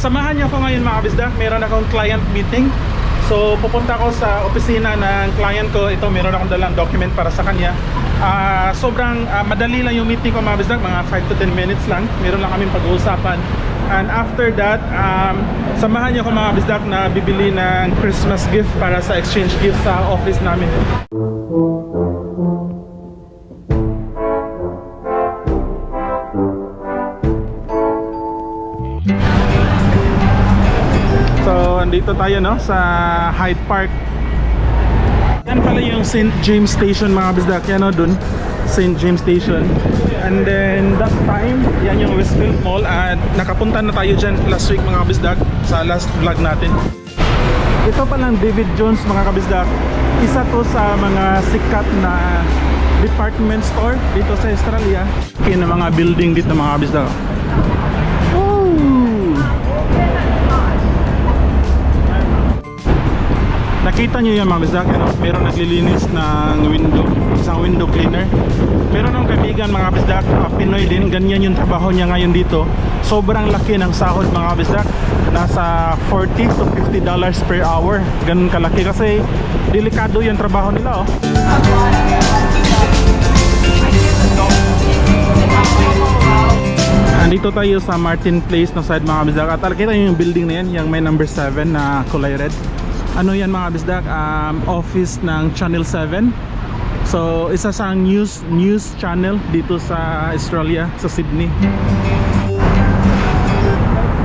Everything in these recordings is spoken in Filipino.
samahan niyo ako ngayon mga kabisda. Meron akong client meeting. So pupunta ako sa opisina ng client ko. Ito meron akong dalang document para sa kanya. Ah, sobrang ah, madali lang yung meeting ko mga kabisda. Mga 5 to 10 minutes lang. Meron lang kaming pag-uusapan. And after that, um, samahan niyo ako mga kabisda na bibili ng Christmas gift para sa exchange gift sa office namin. So, andito tayo no sa Hyde Park. Yan pala yung St. James Station mga bisdak. Yan no, dun. St. James Station. And then that time, yan yung Westfield Mall at nakapunta na tayo dyan last week mga bisdak sa last vlog natin. Ito palang David Jones mga kabisdak. Isa to sa mga sikat na department store dito sa Australia. Kaya ng mga building dito mga kabisdak. Nakita nyo yan mga bisdak, ano? meron naglilinis ng window, isang window cleaner. Meron ng kaibigan mga bisdak, uh, Pinoy din, ganyan yung trabaho niya ngayon dito. Sobrang laki ng sahod mga bisdak, nasa 40 to 50 dollars per hour. Ganun kalaki kasi delikado yung trabaho nila oh. Andito tayo sa Martin Place na side mga bisdak. At nakita yung building na yan, yung may number 7 na kulay red. Ano yan mga bisdak? Um, office ng Channel 7. So, isa sa news news channel dito sa Australia, sa Sydney.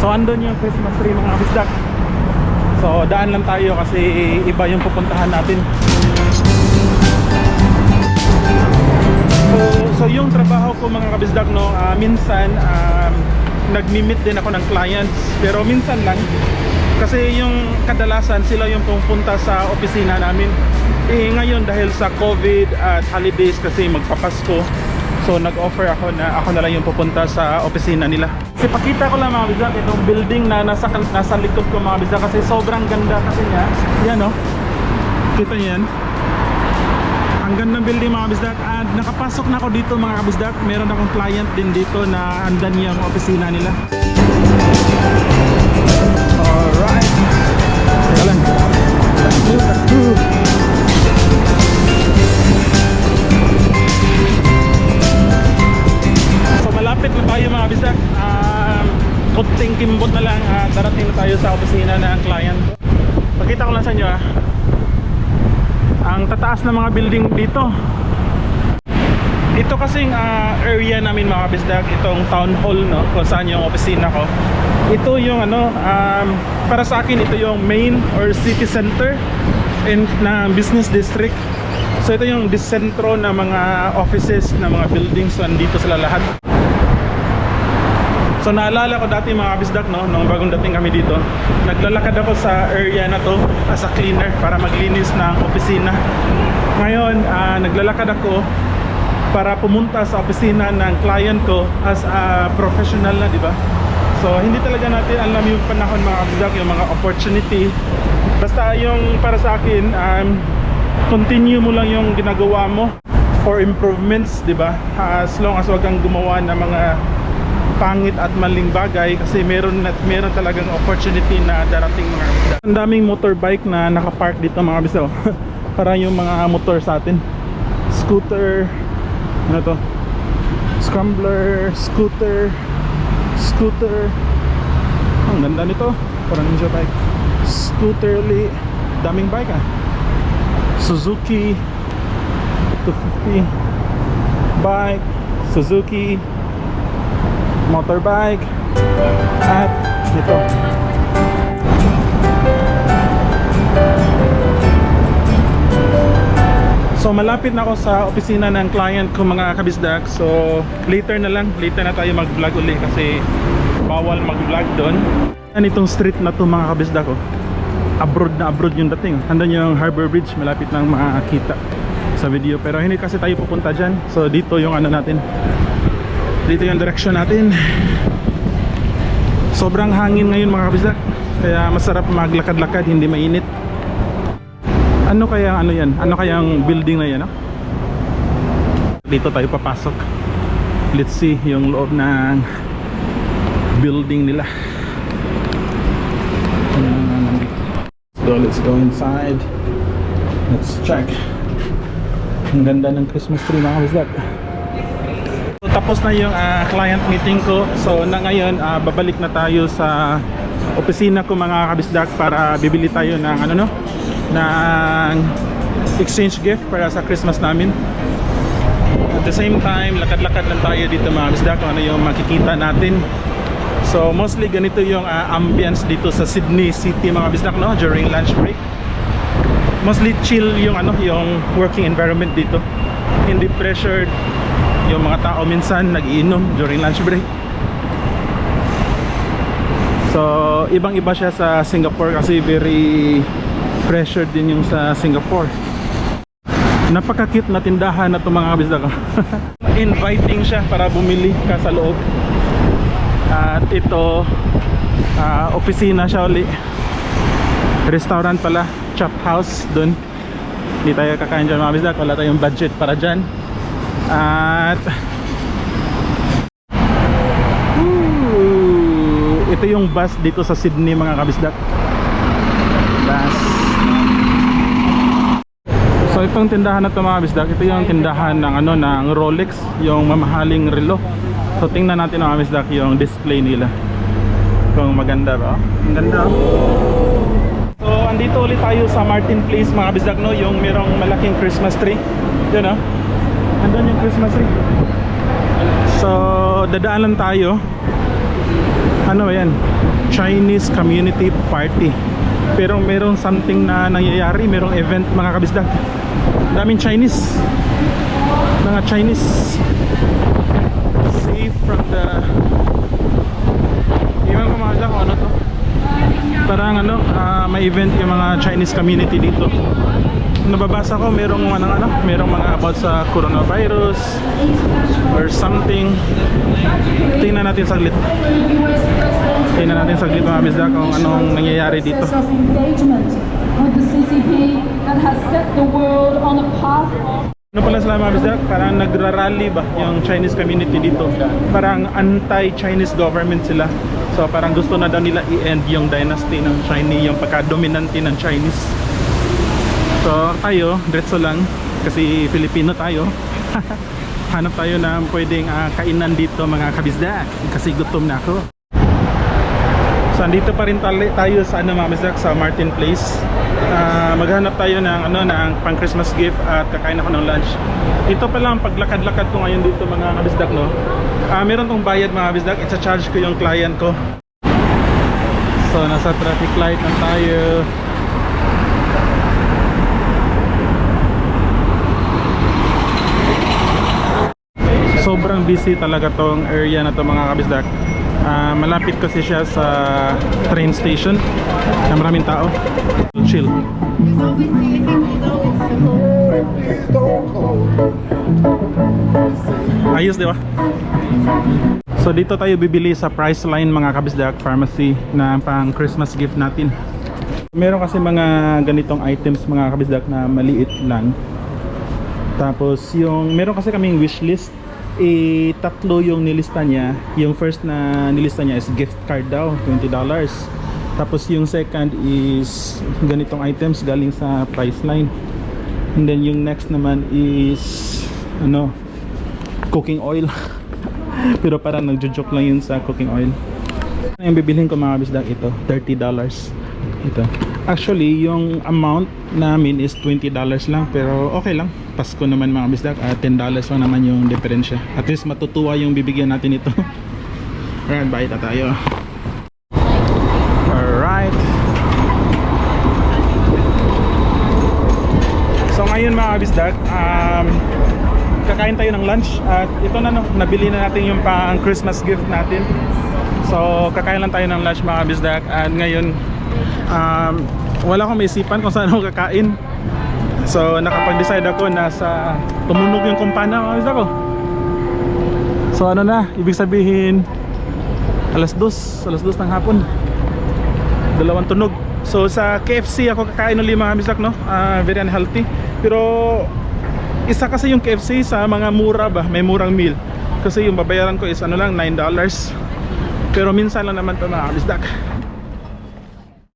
So, andun yung Christmas tree mga bisdak. So, daan lang tayo kasi iba yung pupuntahan natin. So, so yung trabaho ko mga kabisdak no, ah, minsan um, nagmi-meet din ako ng clients pero minsan lang kasi yung kadalasan sila yung pupunta sa opisina namin. Eh ngayon dahil sa COVID at holidays kasi magpapasko so nag-offer ako na ako na lang yung pupunta sa opisina nila. Kasi pakita ko lang mga bisdak itong building na nasa nasa likod ko mga bisdak kasi sobrang ganda kasi niya. Yan no. Kita niyo yan. Ang gandang building mga kabisdak at nakapasok na ako dito mga kabisdak meron akong client din dito na andan yung opisina nila ang tataas ng mga building dito. Ito kasing ah, area namin mga kabisdak itong town hall no kung saan yung opisina ko. Ito yung ano um, para sa akin ito yung main or city center in na business district. So ito yung disentro ng mga offices na mga buildings so andito sila lahat So naalala ko dati mga kabisdak no, nung bagong dating kami dito, naglalakad ako sa area na to as a cleaner para maglinis ng opisina. Ngayon, ah, naglalakad ako para pumunta sa opisina ng client ko as a professional na, di ba? So hindi talaga natin alam yung panahon mga kabisdak, yung mga opportunity. Basta yung para sa akin, um, continue mo lang yung ginagawa mo for improvements, di ba? As long as wag kang gumawa ng mga pangit at maling bagay kasi meron at meron talagang opportunity na darating mga kabisda. Ang daming motorbike na nakapark dito mga kabisda. oh. Para yung mga motor sa atin. Scooter, ano to? Scrambler, scooter, scooter. Ang ganda nito. Parang ninja bike. Scooter li. Daming bike ah. Suzuki 250 bike, Suzuki motorbike at dito. So malapit na ako sa opisina ng client ko mga kabisdak. So later na lang, later na tayo mag-vlog uli kasi bawal mag-vlog doon. Yan itong street na to mga kabisdak ko Abroad na abroad yung dating. Handaan yung Harbor Bridge, malapit nang makakita sa video. Pero hindi kasi tayo pupunta dyan. So dito yung ano natin dito yung direction natin sobrang hangin ngayon mga kabisdak kaya masarap maglakad-lakad hindi mainit ano kaya ano yan ano kayang building na yan no? dito tayo papasok let's see yung loob ng building nila So let's go inside. Let's check. Ang ganda ng Christmas tree mga kabisdak. Tapos na yung ah, client meeting ko. So na ngayon ah, babalik na tayo sa opisina ko mga kabisdak para bibili tayo ng ano no ng exchange gift para sa Christmas namin. At the same time, lakad-lakad lang tayo dito mga kabisdak kung ano yung makikita natin. So mostly ganito yung ah, ambience dito sa Sydney City mga kabisdak no during lunch break. Mostly chill yung ano yung working environment dito. Hindi pressured yung mga tao minsan nagiinom during lunch break. So, ibang-iba siya sa Singapore kasi very pressured din yung sa Singapore. Napaka-cute na tindahan na itong mga kabisda ko. Inviting siya para bumili ka sa loob. At ito, ah, opisina siya uli. Restaurant pala, chop house dun. Hindi tayo kakain dyan mga kabisda, wala tayong budget para dyan. At Ooh, ito yung bus dito sa Sydney mga kabisdak. Bus. So itong tindahan na to mga kabisdak, ito yung tindahan ng ano ng Rolex, yung mamahaling relo. So tingnan natin mga kabisdak yung display nila. Kung maganda ba? Ang ganda. oh. So andito ulit tayo sa Martin Place mga kabisdak no, yung merong malaking Christmas tree. Yun oh. Andun yung Christmas tree. So, dadaan lang tayo. Ano ba yan? Chinese Community Party. Pero merong something na nangyayari, merong event mga kabisdak. Daming Chinese. Mga Chinese. See from the... Iwan ko mga kabisdak kung ano to. Parang ano, ah, may event yung mga Chinese community dito. Nababasa ko merong ano, ano merong mga about sa coronavirus or something. Tingnan natin saglit. Tingnan natin saglit mga bisda kung anong nangyayari dito. The CCP has set the world on a path ano pala sila mga bisda parang nagrarally ba yung Chinese community dito? Parang anti-Chinese government sila. So parang gusto na daw nila i-end yung dynasty ng Chinese yung pagka-dominante ng Chinese. So tayo, diretso lang. Kasi Filipino tayo. Hanap tayo ng pwedeng ah, kainan dito mga kabisda. Kasi gutom na ako. So andito pa rin tayo sa ano mga kabisda sa Martin Place. Ah, maghanap tayo ng ano ng pang Christmas gift at kakain ako ng lunch. Ito pa lang paglakad-lakad ko ngayon dito mga kabisdak no. Ah, meron tong bayad mga kabisdak, i-charge ko yung client ko. So nasa traffic light na tayo. sobrang busy talaga tong area na to mga kabisdak Ah, malapit kasi siya sa train station na maraming tao. Chill. Ayos di ba? so dito tayo bibili sa Priceline mga kabisdak pharmacy na pang Christmas gift natin. Meron kasi mga ganitong items mga kabisdak na maliit lang. Tapos yung meron kasi kaming wish list eh tatlo yung nilista niya. Yung first na nilista niya is gift card daw, $20. Tapos yung second is ganitong items galing sa Priceline. And then yung next naman is ano cooking oil. Pero parang nagjo-joke lang yun sa cooking oil. Yung bibilhin ko mga bisdak ito, $30. Ito. Actually, yung amount namin is $20 lang pero okay lang. Pasko naman mga bisdak, ah, $10 lang naman yung diferensya. At least matutuwa yung bibigyan natin ito. Alright, bye na tayo. Alright. So ngayon mga bisdak, um, kakain tayo ng lunch at ito na no, nabili na natin yung pang Christmas gift natin. So kakain lang tayo ng lunch mga bisdak at ngayon um, wala akong maisipan kung saan ako kakain. So nakapag-decide ako na sa tumunog yung kumpana mga bisdak ko. So ano na, ibig sabihin alas dos, alas dos ng hapon. Dalawang tunog. So sa KFC ako kakain ulit mga bisdak no. Ah, very unhealthy. Pero isa kasi yung KFC sa mga mura ba, may murang meal. Kasi yung babayaran ko is ano lang $9. Pero minsan lang naman to mga bisdak.